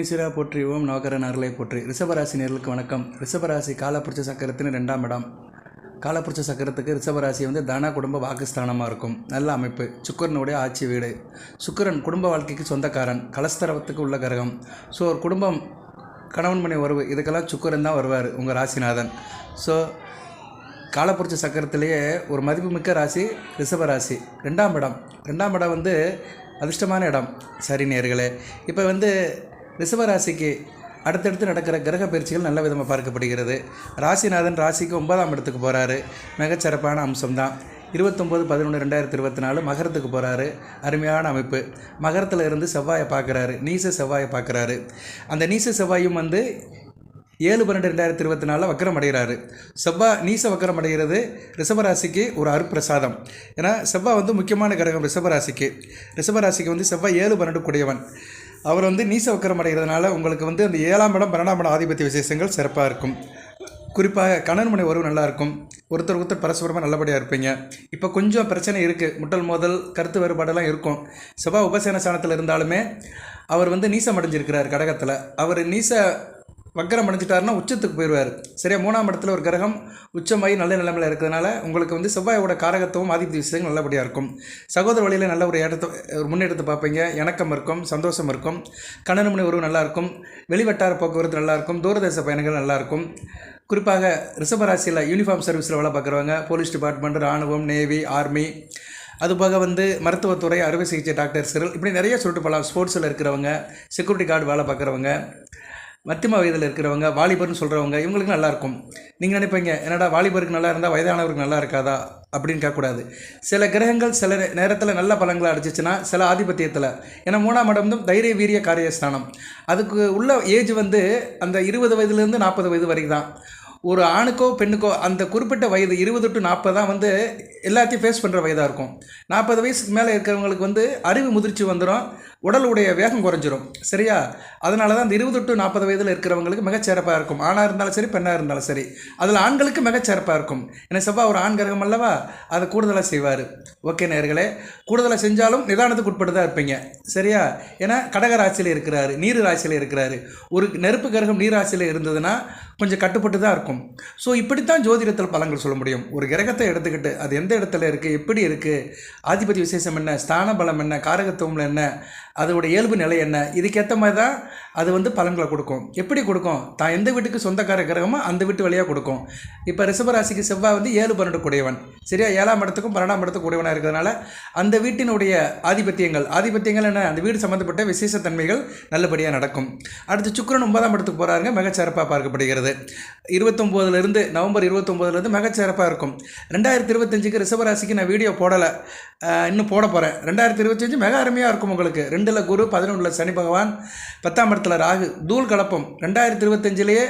விக்னேஸ்வரா போற்றி ஓம் நவகரன் அருளை போற்றி. ரிஷபராசி நேர்களுக்கு வணக்கம். ரிஷபராசி காலப்புரிச்ச சக்கரத்தின் ரெண்டாம் இடம். காலப்புரிச்ச சக்கரத்துக்கு ரிஷபராசி வந்து தன குடும்ப வாக்குஸ்தானமாக இருக்கும். நல்ல அமைப்பு. சுக்கரனுடைய ஆட்சி வீடு. சுக்கரன் குடும்ப வாழ்க்கைக்கு சொந்தக்காரன். கலஸ்தரவத்துக்கு உள்ள கிரகம். ஸோ ஒரு குடும்பம் கணவன் மனை உறவு இதுக்கெல்லாம் சுக்கரன் தான் வருவார் உங்கள் ராசிநாதன். ஸோ காலப்புரிச்ச சக்கரத்திலேயே ஒரு மதிப்புமிக்க ராசி ரிஷப ராசி ரெண்டாம் இடம். ரெண்டாம் இடம் வந்து அதிர்ஷ்டமான இடம். சரி நேர்களே இப்போ வந்து ரிஷபராசிக்கு அடுத்தடுத்து நடக்கிற கிரக பயிற்சிகள் நல்ல விதமாக பார்க்கப்படுகிறது. ராசிநாதன் ராசிக்கு ஒன்பதாம் இடத்துக்கு போகிறாரு மிகச்சிறப்பான அம்சம்தான். இருபத்தொம்போது பதினொன்று ரெண்டாயிரத்தி இருபத்தி நாலு மகரத்துக்கு போகிறாரு அருமையான அமைப்பு. மகரத்தில் இருந்து செவ்வாயை பார்க்குறாரு. நீச செவ்வாயை பார்க்குறாரு. அந்த நீச செவ்வாயும் வந்து ஏழு பன்னெண்டு ரெண்டாயிரத்தி இருபத்தி நாலில் வக்கரம் அடைகிறாரு. செவ்வாய் நீச வக்கரம் அடைகிறது ரிஷபராசிக்கு ஒரு அருப்பிரசாதம் ஏன்னா செவ்வாய் வந்து முக்கியமான கிரகம் ரிஷபராசிக்கு. ரிஷபராசிக்கு வந்து செவ்வாய் ஏழு பன்னெண்டு கூடியவன். அவர் வந்து நீச வக்கரம் அடைகிறதுனால உங்களுக்கு வந்து அந்த ஏழாம் இடம் பன்னெண்டாம் இடம் ஆதிபத்திய விசேஷங்கள் சிறப்பாக இருக்கும். குறிப்பாக கணவன் மனை உறவு நல்லாயிருக்கும் ஒருத்தர் ஒருத்தர் பரஸ்பரமாக நல்லபடியாக இருப்பீங்க. இப்போ கொஞ்சம் பிரச்சனை இருக்குது முட்டல் மோதல் கருத்து வேறுபாடெல்லாம் இருக்கும். செவ்வாய் உபசேன ஸ்தானத்தில் இருந்தாலுமே அவர் வந்து நீசம் அடைஞ்சிருக்கிறார் கடகத்தில். அவர் நீச வக்கரம் அடைஞ்சிட்டாருன்னா உச்சத்துக்கு போயிடுவார். சரியா? மூணாம் இடத்துல ஒரு கிரகம் உச்சமாகி நல்ல நிலைமையில் இருக்கிறதுனால உங்களுக்கு வந்து செவ்வாயோட காரகத்துவம் ஆதிபதி விஷயங்கள் நல்லபடியாக இருக்கும். சகோதர வழியில் நல்ல ஒரு இடத்த ஒரு முன்னேற்றத்தை பார்ப்பீங்க. இணக்கம் இருக்கும் சந்தோஷம் இருக்கும். கணவன் உறவு நல்லாயிருக்கும் வெளிவட்டார போக்குவரத்து நல்லாயிருக்கும் தூரதேச பயணங்கள் நல்லா இருக்கும். குறிப்பாக ரிஷபராசியில் யூனிஃபார்ம் சர்வீஸில் வேலை பார்க்குறவங்க போலீஸ் டிபார்ட்மெண்ட் ராணுவம் நேவி ஆர்மி அதுபோக வந்து மருத்துவத்துறை அறுவை சிகிச்சை டாக்டர்ஸ்கள் இப்படி நிறைய சொல்லிட்டு போகலாம். ஸ்போர்ட்ஸில் இருக்கிறவங்க செக்யூரிட்டி கார்டு வேலை பார்க்குறவங்க. மத்தியம வயதில் இருக்கிறவங்க வாலிபர்னு சொல்கிறவங்க இவங்களுக்கு நல்லாயிருக்கும். நீங்கள் நினைப்பீங்க என்னடா வாலிபருக்கு நல்லா இருந்தால் வயதானவருக்கு நல்லா இருக்காதா? அப்படின்னு கேட்கக்கூடாது. சில கிரகங்கள் சில நேரத்தில் நல்ல பலங்களை அடிச்சிச்சுன்னா சில ஆதிபத்தியத்தில். ஏன்னா மூணாம் இடம் வந்து தைரிய வீரிய காரியஸ்தானம் அதுக்கு உள்ள ஏஜ் வந்து அந்த இருபது வயதுலேருந்து நாற்பது வயது வரைக்கும் தான் ஒரு ஆணுக்கோ பெண்ணுக்கோ அந்த குறிப்பிட்ட வயது இருபது டு நாற்பது தான் வந்து எல்லாத்தையும் ஃபேஸ் பண்ணுற வயதாக இருக்கும். நாற்பது வயசுக்கு மேலே இருக்கிறவங்களுக்கு வந்து அறிவு முதிர்ச்சி வந்துடும் உடலுடைய வேகம் குறைஞ்சிரும். சரியா? அதனால தான் அந்த இருபது டு நாற்பது வயதில் இருக்கிறவங்களுக்கு மிகச்சிறப்பாக இருக்கும். ஆணாக இருந்தாலும் சரி பெண்ணாக இருந்தாலும் சரி. அதில் ஆண்களுக்கு மிகச்சிறப்பாக இருக்கும். என்ன செவ்வா ஒரு ஆண் கிரகம் அல்லவா? அதை கூடுதலாக செய்வார். ஓகே நேர்களே கூடுதலாக செஞ்சாலும் நிதானத்துக்கு உட்பட்டு தான் இருப்பீங்க. சரியா? ஏன்னா கடக ராசியில் இருக்கிறாரு நீர் ராசியில் இருக்கிறாரு. ஒரு நெருப்பு கிரகம் நீர் ராசியில் இருந்ததுன்னா கொஞ்சம் கட்டுப்பட்டு தான் இருக்கும். ஸோ இப்படித்தான் ஜோதிடத்தில் பலங்கள் சொல்ல முடியும். ஒரு கிரகத்தை எடுத்துக்கிட்டு அது எந்த இடத்துல இருக்குது எப்படி இருக்குது ஆதிபதி விசேஷம் என்ன ஸ்தான பலம் என்ன காரகத்துவம் என்ன அதோடய இயல்பு நிலை என்ன? இதுக்கேற்ற மாதிரி தான் அது வந்து பலன்களை கொடுக்கும். எப்படி கொடுக்கும்? தான் எந்த வீட்டுக்கு சொந்தக்கார கிரகமோ அந்த வீட்டு வழியாக கொடுக்கும். இப்போ ரிஷபராசிக்கு செவ்வாய் வந்து ஏழு பன்னெண்டு கூடியவன். சரியா? ஏழாம் இடத்துக்கும் பன்னெண்டாம் இடத்துக்கு கூடியவனாக இருக்கிறதுனால அந்த வீட்டினுடைய ஆதிபத்தியங்கள் ஆதிபத்தியங்கள் என்ன? அந்த வீடு சம்மந்தப்பட்ட விசேஷத்தன்மைகள் நல்லபடியாக நடக்கும். அடுத்து சுக்கரன் ஒன்பதாம் இடத்துக்கு போகிறாருங்க மிகச்சிறப்பாக பார்க்கப்படுகிறது. இருபத்தொம்போதுலேருந்து நவம்பர் இருபத்தொம்போதுலேருந்து மிகச்சிறப்பாக இருக்கும். ரெண்டாயிரத்தி இருபத்தஞ்சுக்கு ரிஷபராசிக்கு நான் வீடியோ போடலை. இன்னும் போட போகிறேன் ரெண்டாயிரத்தி இருபத்தஞ்சு மிக அருமையாக இருக்கும் உங்களுக்கு. ரெண்டு ரெண்டில் குரு பதினொன்றில் சனி பகவான் பத்தாம் இடத்துல ராகு தூள் கலப்பம். ரெண்டாயிரத்தி இருபத்தஞ்சிலேயே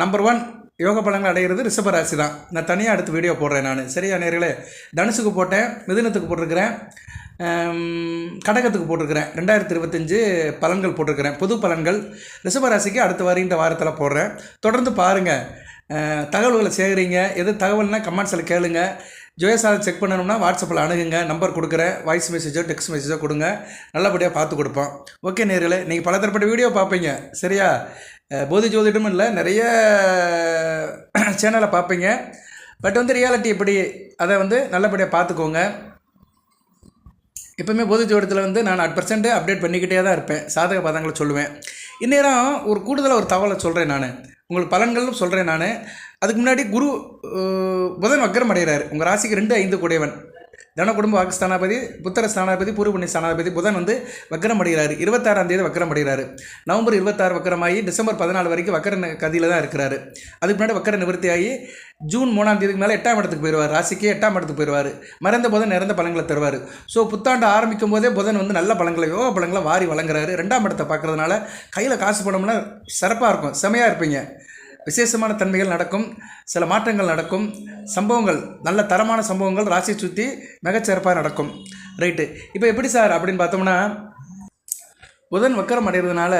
நம்பர் ஒன் யோக பலங்கள் அடைகிறது ரிஷபராசி தான் நான் தனியாக அடுத்து வீடியோ போடுறேன் நான். சரியா நேர்களே? தனுசுக்கு போட்டேன் மிதுனத்துக்கு போட்டிருக்கிறேன் கடகத்துக்கு போட்டிருக்கிறேன். ரெண்டாயிரத்தி இருபத்தஞ்சு பலன்கள் போட்டிருக்கிறேன். புது பலன்கள். ரிஷபராசிக்கு அடுத்த வாரின்ற வாரத்தில் போடுறேன். தொடர்ந்து பாருங்கள் தகவல்களை சேகரிங்க. எது தகவல்னால் கமெண்ட்ஸில் கேளுங்கள் ஜோயசாலை செக் பண்ணணும்னா வாட்ஸ்அப்பில் அணுகுங்க நம்பர் கொடுக்குறேன் வாய்ஸ் மெசேஜோ டெக்ஸ்ட் மெசேஜோ கொடுங்க. நல்லபடியாக பார்த்து கொடுப்போம். ஓகே நேரில் நீங்கள் பலதரப்பட்ட வீடியோ பார்ப்பீங்க. சரியா? போதி ஜோதிடமும் இல்லை நிறைய சேனலை பார்ப்பீங்க. பட் வந்து ரியாலிட்டி எப்படி அதை வந்து நல்லபடியாக பார்த்துக்கோங்க. எப்பவுமே போதி ஜோடத்தில் வந்து நான் அட் பர்சன்ட் அப்டேட் பண்ணிக்கிட்டே தான் இருப்பேன். சாதக பதங்களை சொல்லுவேன். இந்நேரம் ஒரு கூடுதலாக ஒரு தகவலை சொல்கிறேன் நான். உங்களுக்கு பலன்களும் சொல்கிறேன் நான். அதுக்கு முன்னாடி குரு புதன் வக்கரம் அடைகிறார். உங்கள் ராசிக்கு ரெண்டு ஐந்து கூடையவன். தன குடும்ப வாக்கு ஸ்தானாபதி புத்தர ஸ்தானாபதி பூர்வபுண்ணிய ஸ்தானாபதி புதன் வந்து வக்கரம் அடைகிறார். இருபத்தாறாம் தேதி வக்கரம் அடைகிறார். நவம்பர் இருபத்தாறு வக்கரமாகி டிசம்பர் பதினாலு வரைக்கும் வக்கர கதியில் தான் இருக்கிறார். அதுக்கு முன்னாடி வக்கர நிவர்த்தி ஆகி ஜூன் மூணாம் தேதிக்கு மேலே எட்டாம் இடத்துக்கு போயிடுவார். ராசிக்கு எட்டாம் இடத்துக்கு போயிடுவார். மறந்த புதன் நிறந்த பழங்களை தருவார். ஸோ புத்தாண்டு ஆரம்பிக்கும் போதே புதன் வந்து நல்ல பழங்களை யோக பழங்களை வாரி வழங்குறாரு. ரெண்டாம் இடத்தை பார்க்குறதுனால கையில் காசு பணம்னா சிறப்பாக இருக்கும். செமையாக இருப்பீங்க. விசேஷமான தன்மைகள் நடக்கும் சில மாற்றங்கள் நடக்கும் சம்பவங்கள் நல்ல தரமான சம்பவங்கள் ராசியை சுற்றி மிகச்சிறப்பாக நடக்கும். ரைட்டு இப்போ எப்படி சார் அப்படின்னு பார்த்தோம்னா புதன் வக்கரம் அடைகிறதுனால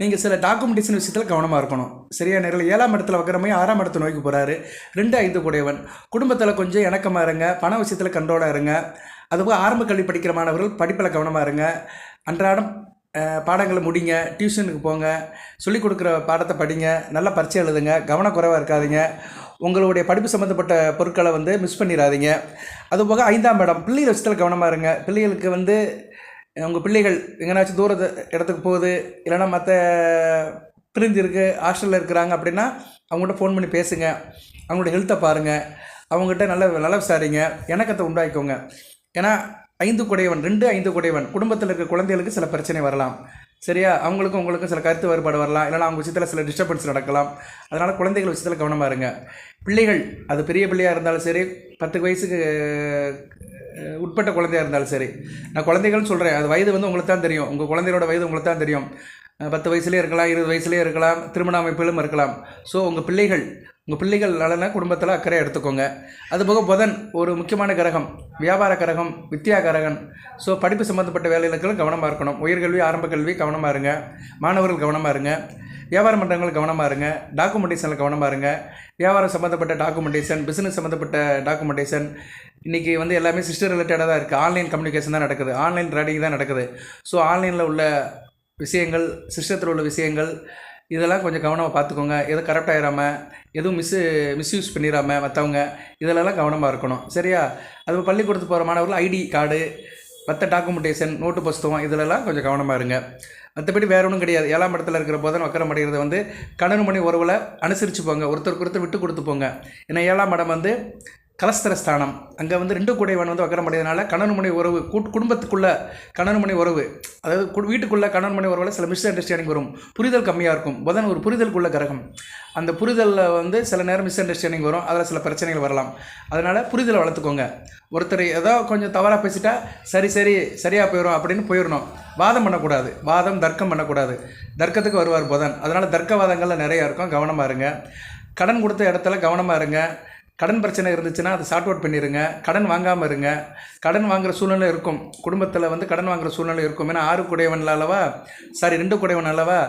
நீங்கள் சில டாக்குமெண்டேஷன் விஷயத்தில் கவனமாக இருக்கணும். சரியா நேரில் ஏழாம் இடத்துல வக்கரமையும் ஆறாம் இடத்தை நோக்கி போகிறாரு ரெண்டு ஐந்து கூடையவன் குடும்பத்தில் கொஞ்சம் இணக்கமாக இருங்க. பண விஷயத்தில் கண்ட்ரோலாக இருங்க. அதுபோல் ஆரம்ப கல்வி படிக்கிற மாணவர்கள் படிப்பில் கவனமாக இருங்க. அன்றாடம் பாடங்களை முடிங்க டியூஷனுக்கு போங்க சொல்லிக் கொடுக்குற பாடத்தை படிங்க நல்லா பரிச்சை எழுதுங்க கவனக்குறைவாக இருக்காதிங்க. உங்களுடைய படிப்பு சம்மந்தப்பட்ட பொருட்களை வந்து மிஸ் பண்ணிடாதீங்க. அதுபோக ஐந்தாம் இடம் பிள்ளைகள் விஷயத்தில் கவனமாக இருங்க. பிள்ளைகளுக்கு வந்து உங்கள் பிள்ளைகள் எங்கேனாச்சும் தூரத்து இடத்துக்கு போகுது இல்லைன்னா மற்ற பிரிஞ்சிருக்கு ஹாஸ்டலில் இருக்கிறாங்க அப்படின்னா அவங்கள்ட்ட ஃபோன் பண்ணி பேசுங்க. அவங்களோட ஹெல்த்தை பாருங்கள் அவங்ககிட்ட நல்ல நல்ல விசாரிங்க. இணக்கத்தை உண்டாக்கிக்கோங்க. ஏன்னா ஐந்து குடையவன் ரெண்டு ஐந்து குடையவன். குடும்பத்தில் இருக்க குழந்தைகளுக்கு சில பிரச்சனை வரலாம். சரியா? அவங்களுக்கும் உங்களுக்கும் சில கருத்து வேறுபாடு வரலாம். இல்லைனா அவங்க விஷயத்தில் சில டிஸ்டர்பன்ஸ் நடக்கலாம். அதனால் குழந்தைகள் விஷயத்தில் கவனமாக இருங்க. பிள்ளைகள் அது பெரிய பிள்ளையாக இருந்தாலும் சரி பத்து வயசுக்கு உட்பட்ட குழந்தையாக இருந்தாலும் சரி. நான் குழந்தைகள்னு சொல்கிறேன் அது வயது வந்து உங்களுக்கு தான் தெரியும். உங்கள் குழந்தையோட வயது உங்களுக்கு தான் தெரியும். பத்து வயசுலேயே இருக்கலாம் இருபது வயசுலேயே இருக்கலாம் திருமண அமைப்பிலும் இருக்கலாம். ஸோ உங்கள் பிள்ளைகள் உங்கள் பிள்ளைகள் நலன குடும்பத்தில் அக்கறை எடுத்துக்கோங்க. அதுபோக புதன் ஒரு முக்கியமான கிரகம் வியாபார கிரகம் வித்யா கிரகன். ஸோ படிப்பு சம்மந்தப்பட்ட வேலைகளுக்கு கவனமாக இருக்கணும். உயர்கல்வி ஆரம்ப கல்வி கவனமாக இருங்க. மாணவர்கள் கவனமாக இருங்க. வியாபார மன்றங்கள் கவனமாக இருங்க. டாக்குமெண்டேஷனில் கவனமாக இருங்க. வியாபாரம் சம்மந்தப்பட்ட டாக்குமெண்டேஷன் பிஸ்னஸ் சம்மந்தப்பட்ட டாக்குமெண்டேஷன் இன்றைக்கி வந்து எல்லாமே சிஸ்டர் ரிலேட்டடாக தான் இருக்குது ஆன்லைன் கம்யூனிகேஷன் தான் நடக்குது. ஆன்லைன் ட்ரேடிங் தான் நடக்குது. ஸோ ஆன்லைனில் உள்ள விஷயங்கள் சிஸ்டத்தில் உள்ள விஷயங்கள் இதெல்லாம் கொஞ்சம் கவனமாக பார்த்துக்கோங்க எதுவும் கரெக்ட் ஆயிடாமல் எதுவும் மிஸ்ஸு மிஸ்யூஸ் பண்ணிடாம மற்றவங்க இதிலெல்லாம் கவனமாக இருக்கணும். சரியா? அது பள்ளிக்கூடத்துக்கு போகிற மாணவர்கள் ஐடி கார்டு மற்ற டாக்குமெண்டேஷன் நோட்டு புஸ்தகம் இதிலெல்லாம் கொஞ்சம் கவனமாக இருங்க. மற்றபடி வேற ஒன்றும் கிடையாது. ஏழாம் இடத்துல இருக்கிற புதன் வக்கரம் அடைகிறது வந்து கணவன் மணி உறவில் அனுசரித்து போங்க ஒருத்தருக்கு ஒருத்தர் விட்டு கொடுத்து போங்க. ஏன்னா ஏழாம் இடம் வந்து கலஸ்தர ஸ்தானம் அங்கே வந்து ரெண்டு கூடைவன் வந்து வக்கரம் அடையதுனால உறவு கூட் குடும்பத்துக்குள்ளே கணவன் உறவு. அதாவது வீட்டுக்குள்ளே வீட்டுக்குள்ள உறவில் சில மிஸ் அண்டர்ஸ்டாண்டிங் வரும். புரிதல் கம்மியாக இருக்கும். புதன் ஒரு புரிதலுக்குள்ள கிரகம். அந்த புரிதலில் வந்து சில நேரம் மிஸ் அண்டர்ஸ்டாண்டிங் வரும். அதில் சில பிரச்சனைகள் வரலாம். அதனால் புரிதலை வளர்த்துக்கோங்க. ஒருத்தர் ஏதோ கொஞ்சம் தவறாக பேசிட்டா சரி சரி சரியாக போயிடும் அப்படின்னு போயிடணும் வாதம் பண்ணக்கூடாது. வாதம் தர்க்கம் பண்ணக்கூடாது. தர்க்கத்துக்கு வருவார் புதன். அதனால் தர்க்கவாதங்கள்ல நிறையா இருக்கும். கவனமாக இருங்க. கடன் கொடுத்த இடத்துல கவனமாக இருங்க. கடன் பிரச்சனை இருந்துச்சுன்னா அதை சார்ட் அவுட் பண்ணிடுங்க கடன் வாங்காமல் இருங்க. கடன் வாங்குற சூழ்நிலை இருக்கும். குடும்பத்தில் வந்து கடன் வாங்குற சூழ்நிலை இருக்கும். ஏன்னா ஆறு குடையவன் அல்லவா? சாரி ரெண்டு குடையவன் அல்லவா?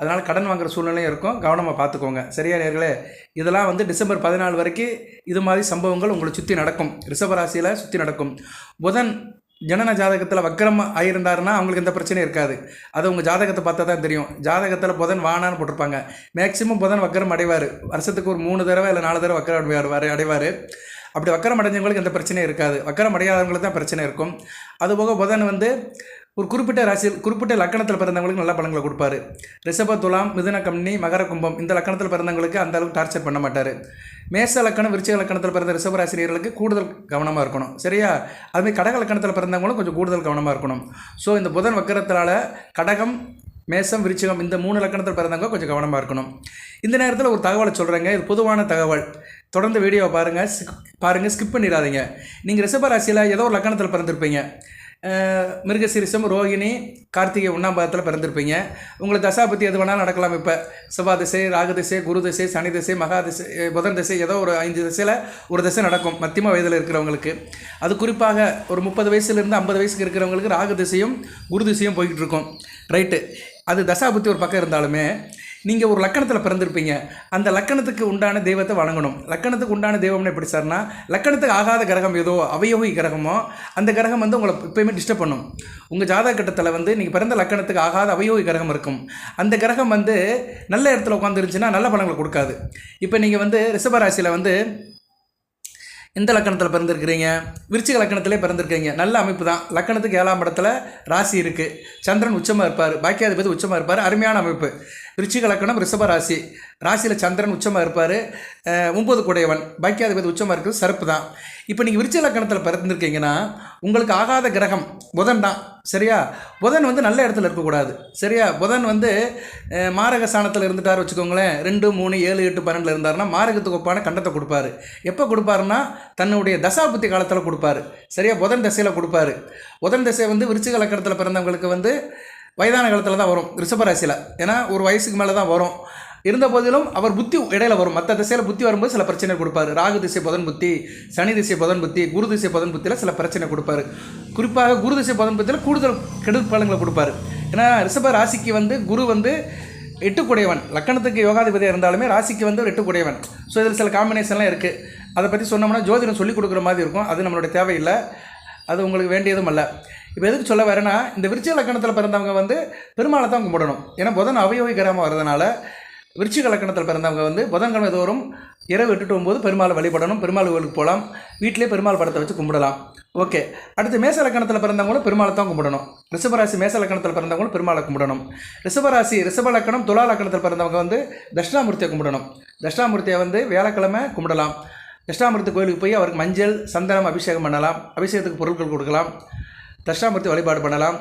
அதனால் கடன் வாங்குகிற சூழ்நிலையும் இருக்கும். கவனமாக பார்த்துக்கோங்க. சரியா நேர்களே? இதெல்லாம் வந்து டிசம்பர் பதினாலு வரைக்கும் இது மாதிரி சம்பவங்கள் உங்களை சுற்றி நடக்கும். ரிஷபராசியில் சுற்றி நடக்கும். புதன் ஜனன ஜாதகத்தில் வக்கரம் ஆயிருந்தாருன்னா அவங்களுக்கு எந்த பிரச்சனையும் இருக்காது. அது உங்கள் ஜாதகத்தை பார்த்தா தான் தெரியும். ஜாதகத்தில் புதன் வானான்னு போட்டிருப்பாங்க. மேக்சிமம் புதன் வக்கரம் அடைவார். வருஷத்துக்கு ஒரு மூணு தடவை இல்லை நாலு தடவை வக்கரம் அடைவார் அடைவார். அப்படி வக்கரம் அடைஞ்சவங்களுக்கு எந்த பிரச்சனையும் இருக்காது. வக்கரம் அடையாதவங்களுக்கு தான் பிரச்சனை இருக்கும். அதுபோக புதன் வந்து ஒரு குறிப்பிட்ட ராசியில் குறிப்பிட்ட லக்கணத்தில் பிறந்தவங்களுக்கு நல்ல பலன்களை கொடுப்பாரு. ரிஷப துலாம் மிதுன கம்னி மகர கும்பம் இந்த லக்கணத்தில் பிறந்தவங்களுக்கு அந்த அளவுக்கு டார்ச்சர் பண்ண மாட்டார். மேச லக்கணம் விருச்சிக லக்கணத்தில் பிறந்த ரிஷபராசிரியர்களுக்கு கூடுதல் கவனமாக இருக்கணும். சரியா? அதுமாதிரி கடக லக்கணத்தில் பிறந்தவங்களும் கொஞ்சம் கூடுதல் கவனமாக இருக்கணும். ஸோ இந்த புதன் வக்கரத்தினால கடகம் மேசம் விருச்சிகம் இந்த மூணு லக்கணத்தில் பிறந்தவங்க கொஞ்சம் கவனமாக இருக்கணும். இந்த நேரத்தில் ஒரு தகவலை சொல்கிறேங்க இது பொதுவான தகவல். தொடர்ந்து வீடியோவை பாருங்கள் பாருங்கள் ஸ்கிப் பண்ணிடாதீங்க. நீங்கள் ரிஷபராசியில் ஏதோ ஒரு லக்கணத்தில் பிறந்திருப்பீங்க. மிருகசீரிசம் ரோகிணி கார்த்திகை ஒன்றாம் பாதத்தில் பிறந்திருப்பீங்க. உங்களுக்கு பற்றி எது வேணாலும் நடக்கலாம் இப்போ. செவ்வாய் திசை ராகு திசை குரு திசை சனி திசை மகா திசை புதன் திசை ஏதோ ஒரு ஐந்து திசையில் ஒரு திசை நடக்கும். மத்தியம வயதில் இருக்கிறவங்களுக்கு. அது குறிப்பாக ஒரு முப்பது வயசுலேருந்து ஐம்பது வயசுக்கு இருக்கிறவங்களுக்கு ராகு திசையும் குரு திசையும் போய்கிட்டு இருக்கும். ரைட்டு. அது தசாபுத்தி ஒரு பக்கம் இருந்தாலுமே நீங்கள் ஒரு லக்கணத்தில் பிறந்திருப்பீங்க. அந்த லக்கணத்துக்கு உண்டான தெய்வத்தை வணங்கணும். லக்கணத்துக்கு உண்டான தெய்வம்னு எப்படி சார்னா லக்கணத்துக்கு ஆகாத கிரகம் ஏதோ அவயோகி கிரகமோ அந்த கிரகம் வந்து உங்களை எப்பயுமே டிஸ்டர்ப் பண்ணும். உங்கள் ஜாதக கட்டத்தில் வந்து நீங்கள் பிறந்த லக்கணத்துக்கு ஆகாத அவயோகி கிரகம் இருக்கும். அந்த கிரகம் வந்து நல்ல இடத்துல உட்காந்துருந்துச்சுன்னா நல்ல பலங்களை கொடுக்காது. இப்போ நீங்கள் வந்து ரிஷபராசியில் வந்து எந்த லக்கணத்தில் பிறந்திருக்கிறீங்க? விருச்சிக லக்கணத்திலே பிறந்திருக்கீங்க. நல்ல அமைப்பு தான். லக்கணத்துக்கு ஏழாம் இடத்துல ராசி இருக்குது சந்திரன் உச்சமாக இருப்பார். பாக்கியாதிபதி உச்சமாக இருப்பார். அருமையான அமைப்பு. விருச்சிக லக்கணம் ரிஷப ராசி. ராசியில் சந்திரன் உச்சமாக இருப்பார். ஒம்பது குடையவன். பாக்கியாதிபதி உச்சமாக இருக்கிறது சிறப்பு தான். இப்போ நீங்கள் விருச்சிக லக்கணத்தில் பிறந்திருக்கீங்கன்னா உங்களுக்கு ஆகாத கிரகம் புதன் தான். சரியா? புதன் வந்து நல்ல இடத்துல இருக்கக்கூடாது. சரியா? புதன் வந்து மாரக ஸ்தானத்தில் இருந்துட்டார் வச்சுக்கோங்களேன். ரெண்டு மூணு ஏழு எட்டு பன்னெண்டில் இருந்தாருன்னா மாரகத்துக்கு ஒப்பான கண்டத்தை கொடுப்பாரு. எப்போ கொடுப்பாருன்னா தன்னுடைய தசாபுத்தி காலத்தில் கொடுப்பாரு. சரியா? புதன் தசையில் கொடுப்பாரு. புதன் தசை வந்து விருச்சிக லக்கணத்தில் பிறந்தவங்களுக்கு வந்து வயதான காலத்தில் தான் வரும் ரிஷபராசியில் ஏன்னா ஒரு வயசுக்கு மேலே தான் வரும். இருந்த போதிலும் அவர் புத்தி இடையில வரும். மற்ற திசையில் புத்தி வரும்போது சில பிரச்சனை கொடுப்பாரு. ராகு திசை புதன் புத்தி சனி திசை புதன் புத்தி குரு திசை புதன் புத்தியில் சில பிரச்சனை கொடுப்பாரு. குறிப்பாக குரு திசை புதன் புத்தியில் கூடுதல் கெடுதல் பலன்களை கொடுப்பாரு. ஏன்னா ரிஷப ராசிக்கு வந்து குரு வந்து எட்டுக்குடையவன். லக்கணத்துக்கு யோகாதிபதியாக இருந்தாலுமே ராசிக்கு வந்து ஒரு எட்டுக்குடையவன். ஸோ இதில் சில காம்பினேஷன்லாம் இருக்குது அதை பற்றி சொன்னோம்னா ஜோதிடம் சொல்லிக் கொடுக்குற மாதிரி இருக்கும். அது நம்மளோட தேவையில்லை. அது உங்களுக்கு வேண்டியதும் அல்ல. இப்போ எதுக்கு சொல்ல வரேன்னா இந்த விருச்சிக லக்கணத்தில் பிறந்தவங்க வந்து பெருமாளை தான் கும்பிடணும். ஏன்னா புதன் அவயோகி கிரகமாக வர்றதுனால விருச்சிக லக்கணத்தில் பிறந்தவங்க வந்து புதன்கிழமை தோறும் இரவு எட்டுட்டு போது பெருமாளை வழிபடணும் பெருமாள் கோவிலுக்கு போகலாம் வீட்டிலே பெருமாள் படத்தை வச்சு கும்பிடலாம். ஓகே. அடுத்து மேச லக்கணத்தில் பிறந்தவங்களும் பெருமாளை தான் கும்பிடணும். ரிஷபராசி மேச லக்கணத்தில் பிறந்தவங்களும் பெருமாளை கும்பிடணும். ரிஷபராசி ரிஷப லக்கணம் துலா லக்கணத்தில் பிறந்தவங்க வந்து தட்சிணாமூர்த்தியை கும்பிடணும். தட்சிணாமூர்த்தியை வந்து வியாழக்கிழமை கும்பிடலாம். தட்சிணாமூர்த்தி கோயிலுக்கு போய் அவருக்கு மஞ்சள் சந்தனம் அபிஷேகம் பண்ணலாம். அபிஷேகத்துக்கு பொருட்கள் கொடுக்கலாம். தட்சிணாமூர்த்தி வழிபாடு பண்ணலாம்.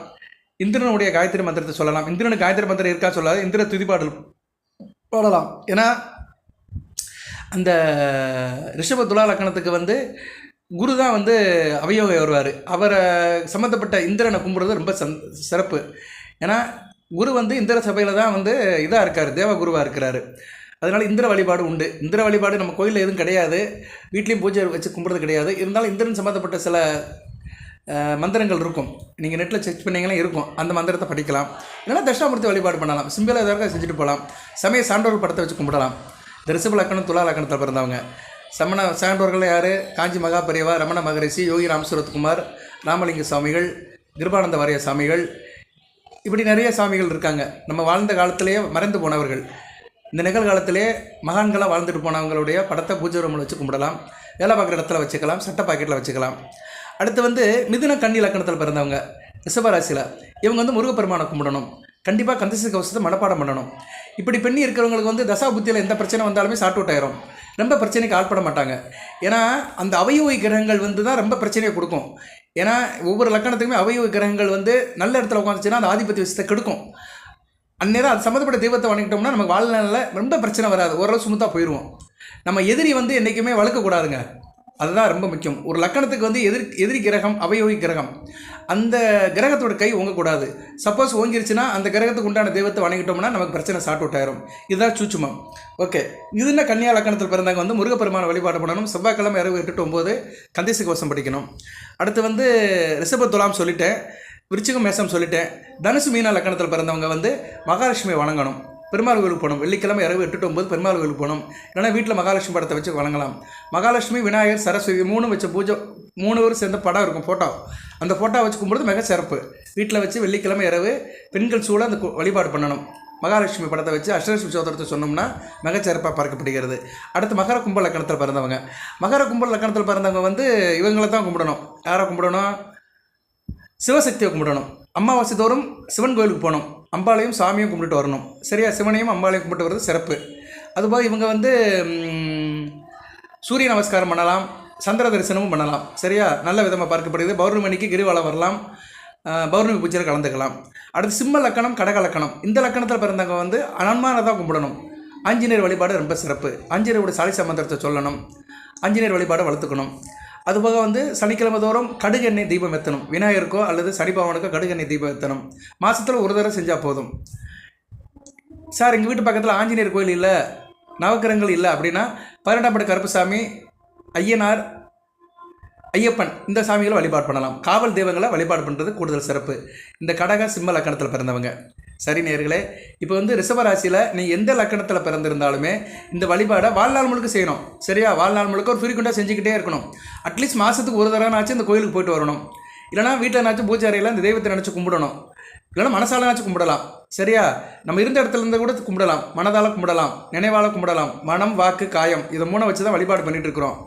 இந்திரனுடைய காயத்ரி மந்திரத்தை சொல்லலாம். இந்திரனுக்கு காயத்ரி மந்திரம் இருக்கா சொல்லாது. இந்திர துதிப்பாடல் பாடலாம். ஏன்னா அந்த ரிஷப துலா லக்கணத்துக்கு வந்து குரு தான் வந்து அவயோகம் வருவார் அவரை சம்மந்தப்பட்ட இந்திரனை கும்பிடுறது ரொம்ப சந் சிறப்பு. ஏன்னா குரு வந்து இந்திர சபையில் தான் வந்து இதாக இருக்கார். தேவகுருவாக இருக்கிறாரு. அதனால் இந்திர வழிபாடு உண்டு. இந்திர வழிபாடு நம்ம கோயிலில் எதுவும் கிடையாது. வீட்லேயும் பூஜை வச்சு கும்பிட்றது கிடையாது. இருந்தாலும் இந்திரன் சம்மந்தப்பட்ட சில மந்திரங்கள் இருக்கும். நீங்கள் நெட்டில் செக் பண்ணிங்கன்னா இருக்கும். அந்த மந்திரத்தை படிக்கலாம். இல்லைன்னா தட்சிணாமூர்த்தி வழிபாடு பண்ணலாம். சிம்பிளாக எதாவது செஞ்சுட்டு போகலாம் சமய சான்றோர்கள் படத்தை வச்சு கும்பிடலாம். இந்த லக்கணம் துலா லக்கணத்தில் பிறந்தவங்க. சமண சான்றோர்கள் யார்? காஞ்சி மகா பெரியவா ரமண மகரிஷி யோகி ராமசுரத்குமார் ராமலிங்க சுவாமிகள் கிருபானந்த வாரிய சாமிகள். இப்படி நிறைய சாமிகள் இருக்காங்க. நம்ம வாழ்ந்த காலத்திலேயே மறைந்து போனவர்கள். இந்த நிகழ்காலத்திலே மகான்களாக வாழ்ந்துட்டு போனவங்களுடைய படத்தை பூஜை ரூமில் வச்சு கும்பிடலாம். வேலை பார்க்குற இடத்துல வச்சுக்கலாம். சட்ட பாக்கெட்டில் வச்சுக்கலாம். அடுத்து வந்து மிதுன கன்னி லக்கணத்தில் பிறந்தவங்க. ரிஷபராசியில் இவங்க வந்து முருகப்பெருமானை கும்பிடணும். கண்டிப்பாக கந்தசி கவசத்தை மனப்பாடம் பண்ணணும். இப்படி பண்ணி இருக்கிறவங்களுக்கு வந்து தசா புத்தியில் எந்த பிரச்சனை வந்தாலுமே சாட் அவுட் ஆயிரும் ரொம்ப பிரச்சனைக்கு ஆட்பட மாட்டாங்க. ஏன்னா அந்த அவயோகி கிரகங்கள் வந்து தான் ரொம்ப பிரச்சனையை கொடுக்கும். ஏன்னா ஒவ்வொரு லக்கணத்துக்குமே அவயோகி கிரகங்கள் வந்து நல்ல இடத்துல உட்காந்துச்சுன்னா அந்த ஆதிபத்திய விஷயத்தை கெடுக்கும். அந்நேரம் அது சம்மந்தப்பட்ட தெய்வத்தை வணங்கிட்டோம்னா நமக்கு வாழ்நாளில் ரொம்ப பிரச்சனை வராது. ஓரளவு சுமத்தாக போயிடுவோம் நம்ம எதிரி வந்து என்றைக்குமே வளர்க்கக்கூடாதுங்க. அதுதான் ரொம்ப முக்கியம். ஒரு லக்கணத்துக்கு வந்து எதிர் எதிரி கிரகம் அவயோகி கிரகம். அந்த கிரகத்தோட கை ஓங்கக்கூடாது. சப்போஸ் ஓங்கிருச்சுன்னா அந்த கிரகத்துக்கு உண்டான தெய்வத்தை வணங்கிட்டோம்னா நமக்கு பிரச்சனை சாட் அவுட் ஆயிரும். இதுதான் சூச்சுமம் ஓகே. இதுன்னா கன்னியா லக்கணத்தில் பிறந்தவங்க வந்து முருகப்பெருமான வழிபாடு பண்ணணும். செவ்வாய்க்கிழமை இரவு எட்டு to ஒம்பது கந்தேசி படிக்கணும். அடுத்து வந்து ரிஷப துலாம் சொல்லிட்டேன். விருச்சிகம் மேசம் சொல்லிட்டேன். தனுசு மீனா லக்கணத்தில் பிறந்தவங்க வந்து மகாலட்சுமி வணங்கணும். பெருமாள் கோயிலுக்கு போகணும். வெள்ளிக்கிழமை இரவு எட்டு ஒம்பது பெருமாள் கோயிலுக்கு போகணும். இல்லைன்னா வீட்டில் மகாலட்சுமி படத்தை வச்சு வழங்கலாம் மகாலட்சுமி விநாயகர் சரஸ்வதி மூணு வச்ச பூஜை மூணு பேரும் சேர்ந்த படம் இருக்கும் ஃபோட்டோ அந்த ஃபோட்டோ வச்சு கும்பிடுறது மிக சிறப்பு. வீட்டில் வச்சு வெள்ளிக்கிழமை இரவு பெண்கள் சூழ அந்த வழிபாடு பண்ணணும். மகாலட்சுமி படத்தை வச்சு அஷ்டலட்சுமி சோதரத்தை சொன்னோம்னா மிகச்சிறப்பாக பார்க்கப்படுகிறது அடுத்து மகர கும்ப லக்கணத்தில் பிறந்தவங்க. மகர கும்ப லக்கணத்தில் பிறந்தவங்க வந்து இவங்களை தான் கும்பிடணும். யாரை கும்பிடணும்? சிவசக்தியை கும்பிடணும். அமாவாசை தோறும் சிவன் கோயிலுக்கு போகணும். அம்பாளையும் சாமியும் கும்பிட்டு வரணும். சரியா? சிவனையும் அம்பாலையும் கும்பிட்டு வர்றது சிறப்பு. அதுபோக இவங்க வந்து சூரிய நமஸ்காரம் பண்ணலாம் சந்திர தரிசனமும் பண்ணலாம். சரியா? நல்ல விதமாக பார்க்கப்படுகிறது. பௌர்ணமிக்கு கிரிவலம் வரலாம். பௌர்ணமி பூஜையில் கலந்துக்கலாம். அடுத்து சிம்ம லக்கணம் கடக லக்கணம். இந்த லக்கணத்தில் பிறந்தவங்க வந்து அனுமானை தான் கும்பிடணும். ஆஞ்சநேயர் வழிபாடு ரொம்ப சிறப்பு. ஆஞ்சநேயரோட சாலை சம்பந்தத்தை சொல்லணும். ஆஞ்சநேயர் வழிபாடை வளர்த்துக்கணும். அதுபோக வந்து சனிக்கிழமை தோறும் கடுகு எண்ணெய் தீபம் எத்தணும் விநாயகருக்கோ அல்லது சனிபவனுக்கோ கடுகு எண்ணெய் தீபம் எத்தணும் மாதத்தில் ஒரு தடவை செஞ்சால் போதும். சார் எங்கள் வீட்டு பக்கத்தில் ஆஞ்சநேயர் கோயில் இல்லை நவக்கிரகங்கள் இல்லை அப்படின்னா பதினெட்டாம் படி கருப்பசாமி ஐயனார் ஐயப்பன் இந்த சாமிகளை வழிபாடு பண்ணலாம். காவல் தெய்வங்களை வழிபாடு பண்ணுறது கூடுதல் சிறப்பு. இந்த கடக சிம்ம லக்கணத்தில் பிறந்தவங்க. சரி நேர்களே இப்போ வந்து ரிஷபராசியில் நீ எந்த லக்கணத்தில் பிறந்திருந்தாலுமே இந்த வழிபாடை வாழ்நாள் முழுக்க செய்யணும். சரியா? வாழ்நாள் முழுக்க ஒரு ஃப்ரீக்குண்டாக செஞ்சுக்கிட்டே இருக்கணும். அட்லீஸ்ட் மாதத்துக்கு ஒரு தடவைனாச்சும் இந்த கோயிலுக்கு போயிட்டு வரணும். இல்லைனா வீட்டில்னாச்சும் பூஜை அறையில் இந்த தெய்வத்தை நினச்சி கும்பிடணும். இல்லைனா மனசாலனாச்சும் கும்பிடலாம். சரியா? நம்ம இருந்த இடத்துல இருந்து கூட கும்பிடலாம். மனதால் கும்பிடலாம். நினைவால் கும்பிடலாம். மனம் வாக்கு காயம் இதை மூணை வச்சு தான் வழிபாடு பண்ணிட்டு இருக்கிறோம்.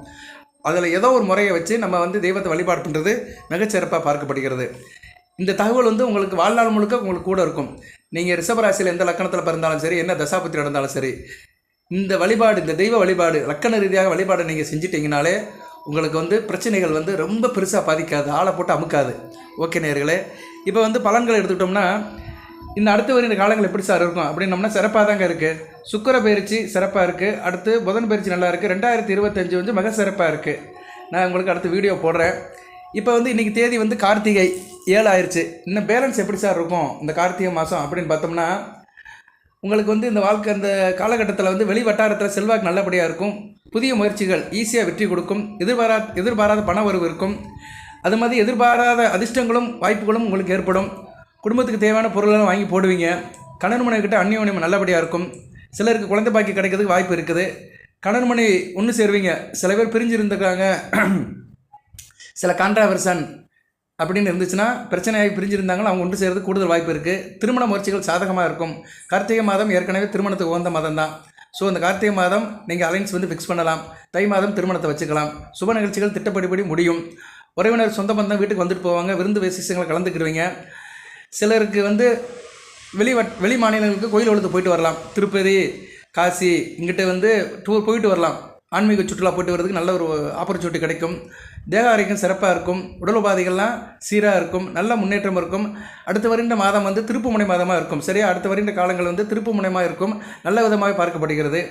அதில் ஏதோ ஒரு முறையை வச்சு நம்ம வந்து தெய்வத்தை வழிபாடு பண்ணுறது மிகச்சிறப்பாக பார்க்கப்படுகிறது. இந்த தகவல் வந்து உங்களுக்கு வாழ்நாள் முழுக்க உங்களுக்கு கூட இருக்கும். நீங்கள் ரிஷபராசியில் எந்த லக்கணத்தில் பிறந்தாலும் சரி என்ன தசாபுத்தி நடந்தாலும் சரி இந்த வழிபாடு இந்த தெய்வ வழிபாடு லக்கண ரீதியாக வழிபாடு நீங்கள் செஞ்சிட்டிங்கனாலே உங்களுக்கு வந்து பிரச்சனைகள் வந்து ரொம்ப பெருசாக பாதிக்காது ஆளை போட்டு அமுக்காது. ஓகே நேர்களே இப்போ வந்து பலன்களை எடுத்துக்கிட்டோம்னா இந்த அடுத்து வருகிற காலங்கள் எப்படி சார் இருக்கும் அப்படின்னோம்னா சிறப்பாக தாங்க இருக்குது சுக்கிர பயிற்சி சிறப்பாக இருக்குது அடுத்து புதன் பயிற்சி நல்லா இருக்குது ரெண்டாயிரத்தி இருபத்தஞ்சு வந்து மிக சிறப்பாக இருக்குது நான் உங்களுக்கு அடுத்து வீடியோ போடுறேன். இப்போ வந்து இன்றைக்கி தேதி வந்து கார்த்திகை ஏழு ஆயிடுச்சு இன்னும் பேலன்ஸ் எப்படி சார் இருக்கும்? இந்த கார்த்திகை மாதம் அப்படின்னு பார்த்தோம்னா உங்களுக்கு வந்து இந்த வாழ்க்கை அந்த காலகட்டத்தில் வந்து வெளி வட்டாரத்தில் செல்வாக்கு நல்லபடியாக இருக்கும். புதிய முயற்சிகள் ஈஸியாக வெற்றி கொடுக்கும். எதிர்பாரா எதிர்பாராத பண வரவு இருக்கும். அது மாதிரி எதிர்பாராத அதிர்ஷ்டங்களும் வாய்ப்புகளும் உங்களுக்கு ஏற்படும். குடும்பத்துக்கு தேவையான பொருளெல்லாம் வாங்கி போடுவீங்க. கணவன் மனைவிக்கிட்ட அந்நியோன்யம் நல்லபடியாக இருக்கும். சிலருக்கு குழந்தை பாக்கி கிடைக்கிறதுக்கு வாய்ப்பு இருக்குது. கணவன் மனைவி ஒன்று சேருவீங்க. சில பேர் பிரிஞ்சு இருந்திருக்காங்க சில கான்ட்ராவர்சன் அப்படின்னு இருந்துச்சுன்னா பிரச்சனையாகி பிரிஞ்சிருந்தாங்கன்னா அவங்க ஒன்று சேர்றது கூடுதல் வாய்ப்பு இருக்குது திருமண முயற்சிகள் சாதகமாக இருக்கும். கார்த்திகை மாதம் ஏற்கனவே திருமணத்துக்கு உகந்த மாதம் தான். ஸோ இந்த கார்த்திகை மாதம் நீங்கள் அலைன்ஸ் வந்து ஃபிக்ஸ் பண்ணலாம். தை மாதம் திருமணத்தை வச்சுக்கலாம். சுப நிகழ்ச்சிகள் திட்டப்படிப்படி முடியும். உறவினர் சொந்த பந்தம் வீட்டுக்கு வந்துட்டு போவாங்க. விருந்து விசேஷங்களை கலந்துக்கிடுவீங்க சிலருக்கு வந்து வெளி வட் வெளி மாநிலங்களுக்கு கோயில் வளர்த்து போயிட்டு வரலாம். திருப்பதி காசி இங்கிட்ட வந்து டூர் போயிட்டு வரலாம். ஆன்மீக சுற்றுலா போயிட்டு வரதுக்கு நல்ல ஒரு ஆப்பர்ச்சுனிட்டி கிடைக்கும். தேக ஆரோக்கியம் சிறப்பாக இருக்கும். உடல் உபாதைகள்லாம் சீராக இருக்கும். நல்ல முன்னேற்றம் இருக்கும். அடுத்த வருகின்ற மாதம் வந்து திருப்புமுனை மாதமாக இருக்கும். சரியா? அடுத்த வருகின்ற காலங்கள் வந்து திருப்புமுனைமாக இருக்கும். நல்ல விதமாக பார்க்கப்படுகிறது.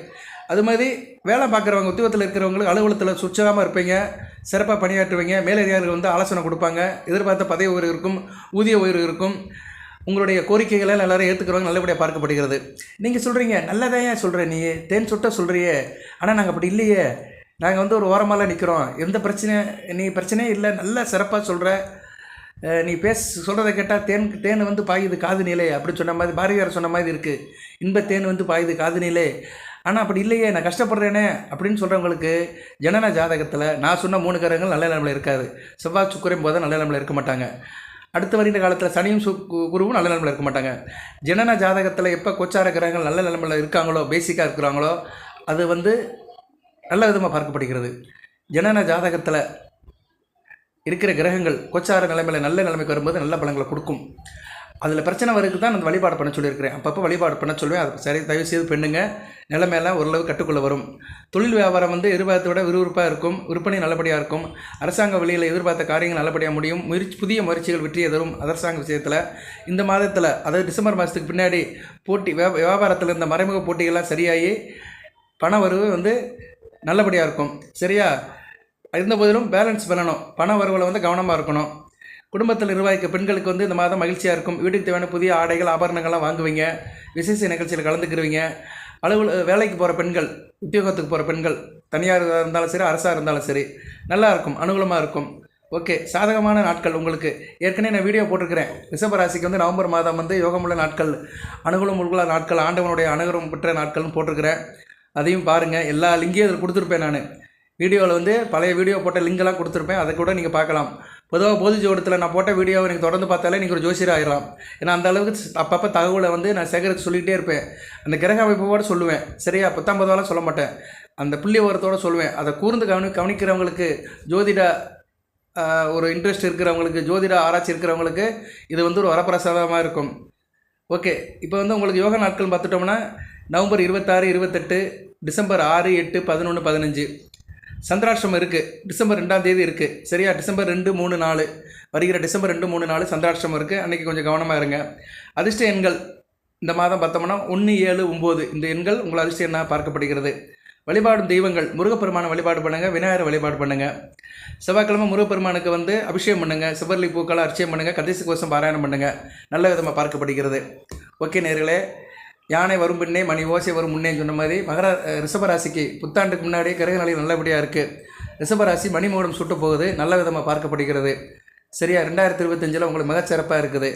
அது மாதிரி வேலை பார்க்குறவங்க உத்தியோகத்தில் இருக்கிறவங்களுக்கு அலுவலகத்தில் சுட்சமாக இருப்பீங்க. சிறப்பாக பணியாற்றுவீங்க. மேலதிகாரிகள் வந்து ஆலோசனை கொடுப்பாங்க. எதிர்பார்த்த பதவி உயர்வு இருக்கும். ஊதிய உயர்வு இருக்கும். உங்களுடைய கோரிக்கைகளை எல்லாரும் ஏற்றுக்கிறவங்க நல்லபடியாக பார்க்கப்படுகிறது. நீங்கள் சொல்கிறீங்க நல்லதான் சொல்கிற நீ தேன் சுட்ட சொல்கிறியே ஆனால் நாங்கள் அப்படி இல்லையே. நாங்கள் வந்து ஒரு ஓரமாலாம் நிற்கிறோம் எந்த பிரச்சனை நீ பிரச்சனையே இல்லை நல்லா சிறப்பாக சொல்கிற நீ பேச சொல்கிறத கேட்டால் தேன் தேன் வந்து பாயுது காது நிலை அப்படின்னு சொன்ன மாதிரி பாரதியார் சொன்ன மாதிரி இருக்குது இன்ப தேன் வந்து பாயுது காது நிலை ஆனால் அப்படி இல்லையே நான் கஷ்டப்படுறேனே அப்படின்னு சொல்கிறவங்களுக்கு ஜனன ஜாதகத்தில் நான் சொன்ன மூணு கரங்கள் நல்ல நிலமில் இருக்காது. செவ்வாய் சுக்கரையும் போது நல்ல நிலமில் இருக்க மாட்டாங்க. அடுத்த வருகிற காலத்தில் சனியும் சு கு- குருவும் நல்ல நிலமையில் இருக்க மாட்டாங்க. ஜனன ஜாதகத்தில் எப்போ கொச்சார கிரகங்கள் நல்ல நிலமையில் இருக்காங்களோ பேசிக்காக இருக்கிறாங்களோ அது வந்து நல்ல விதமாக பார்க்கப்படுகிறது. ஜனன ஜாதகத்தில் இருக்கிற கிரகங்கள் கொச்சார நிலைமையில் நல்ல நிலைமைக்கு வரும்போது நல்ல பலங்களை கொடுக்கும். அதில் பிரச்சனை வரைக்கும் தான் அந்த வழிபாடு பண்ண சொல்லியிருக்கிறேன். அப்பப்போ வழிபாடு பண்ண சொல்லுவேன். அது சரி தயவு செய்து பெண்ணுங்க நிலைமையெல்லாம் ஓரளவு கட்டுக்குள்ள வரும். தொழில் வியாபாரம் வந்து எதிர்பார்த்த விட விறுவிறுப்பாக இருக்கும். விற்பனை நல்லபடியாக இருக்கும். அரசாங்க வழியில் எதிர்பார்த்த காரியங்கள் நல்லபடியாக முடியும். முயற்சி புதிய முயற்சிகள் வெற்றியை தரும் அரசாங்க விஷயத்தில். இந்த மாதத்தில் அதாவது டிசம்பர் மாதத்துக்கு பின்னாடி போட்டி வியா வியாபாரத்தில் இருந்த மறைமுக போட்டிகள்லாம் சரியாகி பண வரவு வந்து நல்லபடியாக இருக்கும். சரியா? இருந்த போதிலும் பேலன்ஸ் பண்ணணும். பண வரவில் வந்து கவனமாக இருக்கணும். குடும்பத்தில் நிர்வாகிக்க பெண்களுக்கு வந்து இந்த மாதம் மகிழ்ச்சியாக இருக்கும். வீட்டுக்கு தேவையான புதிய ஆடைகள் ஆபரணங்கள்லாம் வாங்குவீங்க. விசேஷ நிகழ்ச்சியில் கலந்துக்கிருவீங்க அலுவல வேலைக்கு போகிற பெண்கள் உத்தியோகத்துக்கு போகிற பெண்கள் தனியார் இருந்தாலும் சரி அரசாக இருந்தாலும் சரி நல்லா இருக்கும் அனுகூலமாக இருக்கும். ஓகே சாதகமான நாட்கள் உங்களுக்கு. ஏற்கனவே நான் வீடியோ போட்டிருக்கிறேன். ரிஷபராசிக்கு வந்து நவம்பர் மாதம் வந்து யோகமுள்ள நாட்கள் அனுகூலம் உள்ள நாட்கள் ஆண்டவனுடைய அனுகரம் பெற்ற நாட்கள்னு போட்டிருக்கிறேன். அதையும் பாருங்கள் எல்லா லிங்கையும் அதில் கொடுத்துருப்பேன் நான். வீடியோவில் வந்து பழைய வீடியோ போட்ட லிங்கெல்லாம் கொடுத்துருப்பேன். அதை கூட நீங்கள் பார்க்கலாம். பொதுவாக பொது ஜோடத்தில் நான் போட்ட வீடியோவை நீங்கள் தொடர்ந்து பார்த்தாலே நீங்கள் ஒரு ஜோசியர் ஆயிடலாம் ஏன்னா அந்த அளவுக்கு அப்பப்போ தகவலை வந்து நான் சேகரித்து சொல்லிகிட்டே இருப்பேன். அந்த கிரக அமைப்போடு சொல்லுவேன். சரியா? பத்தாம்பதுவாலாம் சொல்ல மாட்டேன். அந்த புள்ளி விவரத்தோட சொல்லுவேன். அதை கூர்ந்து கவனி கவனிக்கிறவங்களுக்கு ஜோதிட ஒரு இன்ட்ரெஸ்ட் இருக்கிறவங்களுக்கு ஜோதிட ஆராய்ச்சி இருக்கிறவங்களுக்கு இது வந்து ஒரு வரப்பிரசாதமாக இருக்கும். ஓகே. இப்போ வந்து உங்களுக்கு யோகா நாட்கள் பார்த்துட்டோம்னா நவம்பர் இருபத்தாறு இருபத்தெட்டு டிசம்பர் ஆறு எட்டு பதினொன்று பதினஞ்சு. சந்திராஷ்டிரமம் இருக்குது டிசம்பர் ரெண்டாம் தேதி இருக்குது சரியா? டிசம்பர் ரெண்டு மூணு நாலு. வருகிற டிசம்பர் ரெண்டு மூணு நாலு சந்திராஷ்டிரமம் இருக்குது அன்றைக்கி கொஞ்சம் கவனமாக இருங்க. அதிர்ஷ்ட எண்கள். இந்த மாதம் பார்த்தோம்னா ஒன்று ஏழு ஒம்பது. இந்த எண்கள் உங்கள் அதிர்ஷ்ட எண்ணாக பார்க்கப்படுகிறது. வழிபாடும் தெய்வங்கள். முருகப்பெருமானை வழிபாடு பண்ணுங்கள் விநாயகரை வழிபாடு பண்ணுங்கள் செவ்வாய்க்கிழமை முருகப்பெருமானுக்கு வந்து அபிஷேகம் பண்ணுங்கள் சிவர்லி பூக்களை அர்ச்சனை பண்ணுங்கள் கதிசு கோஷம் பாராயணம் பண்ணுங்கள் நல்ல விதமாக பார்க்கப்படுகிறது. ஓகே நேர்களே யானை வரும் பின்னே மணி ஓசை வரும் முன்னே சொன்ன மாதிரி மகர ரிஷபராசிக்கு புத்தாண்டுக்கு முன்னாடியே கிரக நிலை நல்லபடியாக இருக்குது ரிஷபராசி மணிமூடம் சுட்டு போகுது நல்ல விதமாக பார்க்கப்படுகிறது. சரியா ரெண்டாயிரத்தி இருபத்தஞ்சில் உங்களுக்கு மிகச்சிறப்பாக இருக்குது.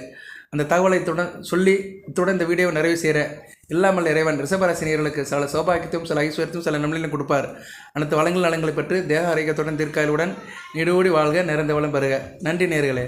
அந்த தகவலை இத்துடன் சொல்லி இத்துடன் இந்த வீடியோவை நிறைவு செய்கிறேன் இல்லாமல் இறைவன் ரிஷபராசினியர்களுக்கு சில சௌபாகியத்தையும் சில ஐஸ்வர்யத்தையும் சில நம்பிலையும் கொடுப்பார். அனைத்து வளங்கள் நலங்களை பெற்று தேக ஆரோக்கியத்துடன் தீர்க்காயலுடன் நீடோடி வாழ்க நிறைந்த வளம் பெறுக. நன்றி நேர்களே